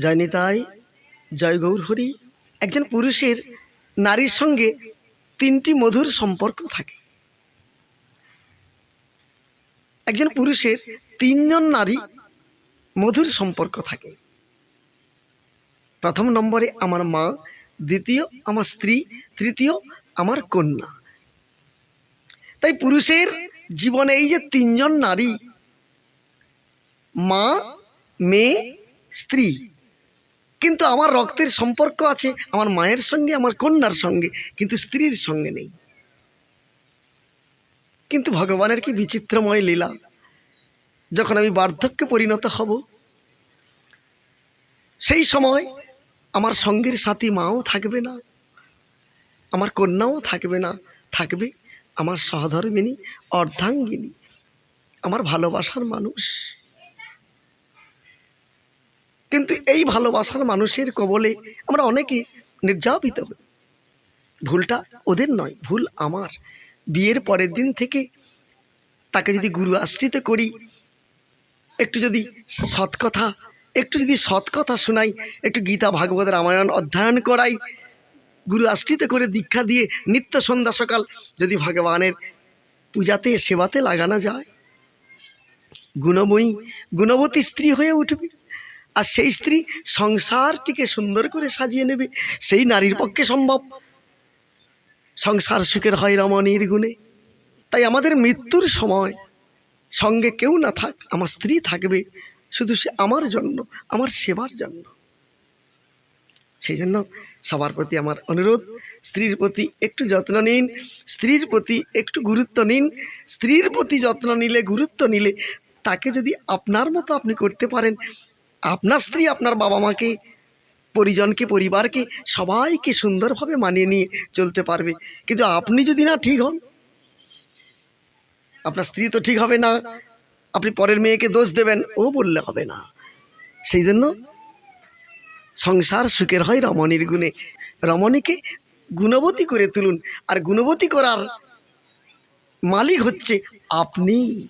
জয় নিতাই জয় গৌর হরি, একজন পুরুষের নারীর সঙ্গে তিনটি মধুর সম্পর্ক থাকে। একজন পুরুষের তিনজন নারী মধুর সম্পর্ক থাকে। প্রথম নম্বরে আমার মা, দ্বিতীয় আমার স্ত্রী, তৃতীয় আমার কন্যা। তাই পুরুষের জীবনে এই যে তিনজন নারী, মা, মেয়ে, স্ত্রী কিন্তু আমার রক্তের সম্পর্ক আছে, আমার মায়ের সঙ্গে, আমার কন্যার সঙ্গে, কিন্তু স্ত্রীর সঙ্গে নেই। কিন্তু ভগবানের কি বিচিত্রময় লীলা? যখন আমি বার্ধক্যে পরিণত হব, সেই সময় আমার সঙ্গের সাথী মাও থাকবে না, আমার কন্যাও থাকবে না, থাকবে আমার সহধর্মিনী, অর্ধাঙ্গিনী, আমার ভালোবাসার মানুষ। কিন্তু এই ভালোবাসার মানুষের কবলে আমরা অনেকে নির্যাতিত হই। ভুলটা ওদের নয়, ভুল আমার। বিয়ের পরের দিন থেকে তাকে যদি গুরু আশ্রিত করি, একটু যদি সৎ কথা, একটু যদি সৎ কথা শোনাই, একটু গীতা ভাগবত রামায়ণ অধ্যয়ন করাই, গুরু আশ্রিত করে দীক্ষা দিয়ে নিত্য সন্ধ্যা সকাল যদি ভগবানের পূজাতে, সেবাতে লাগানো যায়, গুণময়ী, গুণবতী স্ত্রী হয়ে উঠবে। আর সেই স্ত্রী সংসারটিকে সুন্দর করে সাজিয়ে নেবে, সেই নারীর পক্ষে সম্ভব। সংসার সুখের হয় রমণীর গুণে। তাই আমাদের মৃত্যুর সময় সঙ্গে কেউ না থাক, আমার স্ত্রী থাকবে, শুধু সে আমার জন্য, আমার সেবার জন্য। সেই জন্য সবার প্রতি আমার অনুরোধ, স্ত্রীর প্রতি একটু যত্ন নিন, স্ত্রীর প্রতি একটু গুরুত্ব নিন, স্ত্রীর প্রতি যত্ন নিলে, গুরুত্ব নিলে তাকে যদি আপনার মতো আপনি করতে পারেন আপনার স্ত্রী, আপনার বাবা মাকে, পরিজনকে, পরিবারকে সবাইকে সুন্দরভাবে মানিয়ে নিয়ে চলতে পারবে। কিন্তু আপনি যদি না ঠিক হন, আপনার স্ত্রী তো ঠিক হবে না, আপনি পরের মেয়েকে দোষ দেবেন, ও বললে হবে না। সেই জন্য সংসার সুখের হয় রমণীর গুণে। রমণীকে গুণবতী করে তুলুন, আর গুণবতী করার মালিক হচ্ছে আপনি।